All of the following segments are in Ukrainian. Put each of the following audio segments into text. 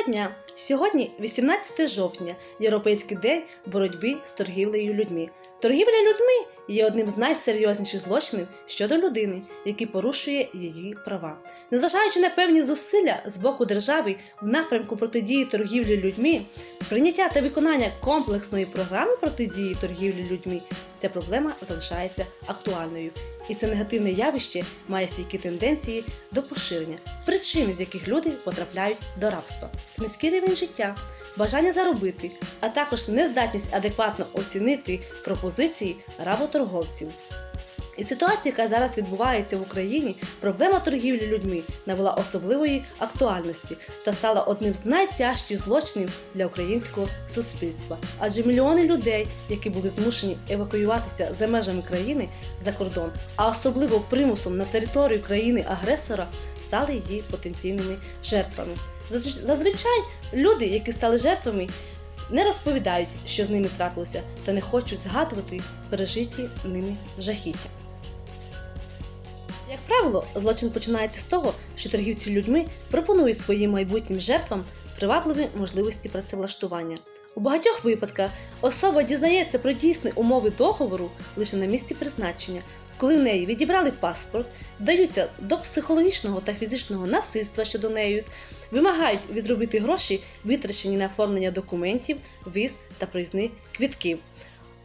Доброго дня! Сьогодні, 18 жовтня, Європейський день боротьби з торгівлею людьми. Торгівля людьми є одним з найсерйозніших злочинів щодо людини, який порушує її права. Незважаючи на певні зусилля з боку держави в напрямку протидії торгівлі людьми, прийняття та виконання комплексної програми протидії торгівлі людьми, ця проблема залишається актуальною. І це негативне явище має стійкі тенденції до поширення, причини з яких люди потрапляють до рабства. Це низький рівень життя, бажання заробити, а також нездатність адекватно оцінити пропозиції работорговців. І ситуація, яка зараз відбувається в Україні, проблема торгівлі людьми набула особливої актуальності та стала одним з найтяжчих злочинів для українського суспільства. Адже мільйони людей, які були змушені евакуюватися за межами країни за кордон, а особливо примусом на територію країни-агресора, стали її потенційними жертвами. Зазв- Зазвичай люди, які стали жертвами, не розповідають, що з ними трапилося, та не хочуть згадувати пережиті ними жахіття. Як правило, злочин починається з того, що торгівці людьми пропонують своїм майбутнім жертвам привабливі можливості працевлаштування. У багатьох випадках особа дізнається про дійсні умови договору лише на місці призначення, коли в неї відібрали паспорт, вдаються до психологічного та фізичного насильства щодо неї, вимагають відробити гроші, витрачені на оформлення документів, віз та проїзних квітків.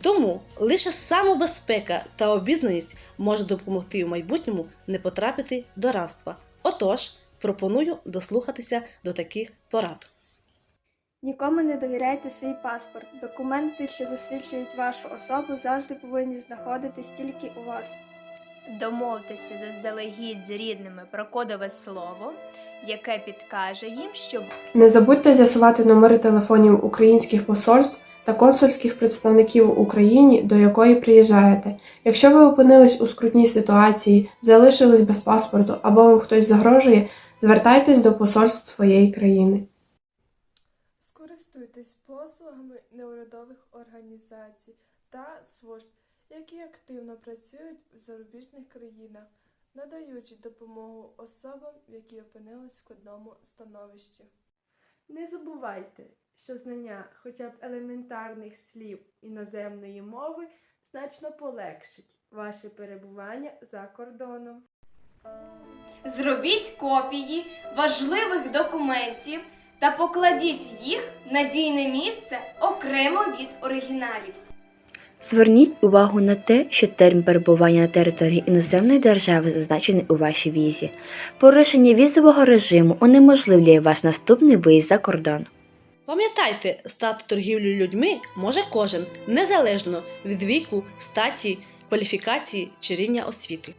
Тому лише самобезпека та обізнаність може допомогти у майбутньому не потрапити до рабства. Отож, пропоную дослухатися до таких порад. Нікому не довіряйте свій паспорт. Документи, що засвідчують вашу особу, завжди повинні знаходитись тільки у вас. Домовтеся заздалегідь з рідними про кодове слово, яке підкаже їм, що Не забудьте з'ясувати номери телефонів українських посольств та консульських представників в Україні, до якої приїжджаєте. Якщо ви опинились у скрутній ситуації, залишились без паспорту або вам хтось загрожує, звертайтесь до посольств своєї країни. Послугами неурядових організацій та служб, які активно працюють в зарубіжних країнах, надаючи допомогу особам, які опинились в складному становищі. Не забувайте, що знання хоча б елементарних слів іноземної мови значно полегшить ваше перебування за кордоном. Зробіть копії важливих документів та покладіть їх в надійне місце окремо від оригіналів. Зверніть увагу на те, що термін перебування на території іноземної держави зазначений у вашій візі. Порушення візового режиму унеможливлює ваш наступний виїзд за кордон. Пам'ятайте, стати торгівлею людьми може кожен, незалежно від віку, статі, кваліфікації чи рівня освіти.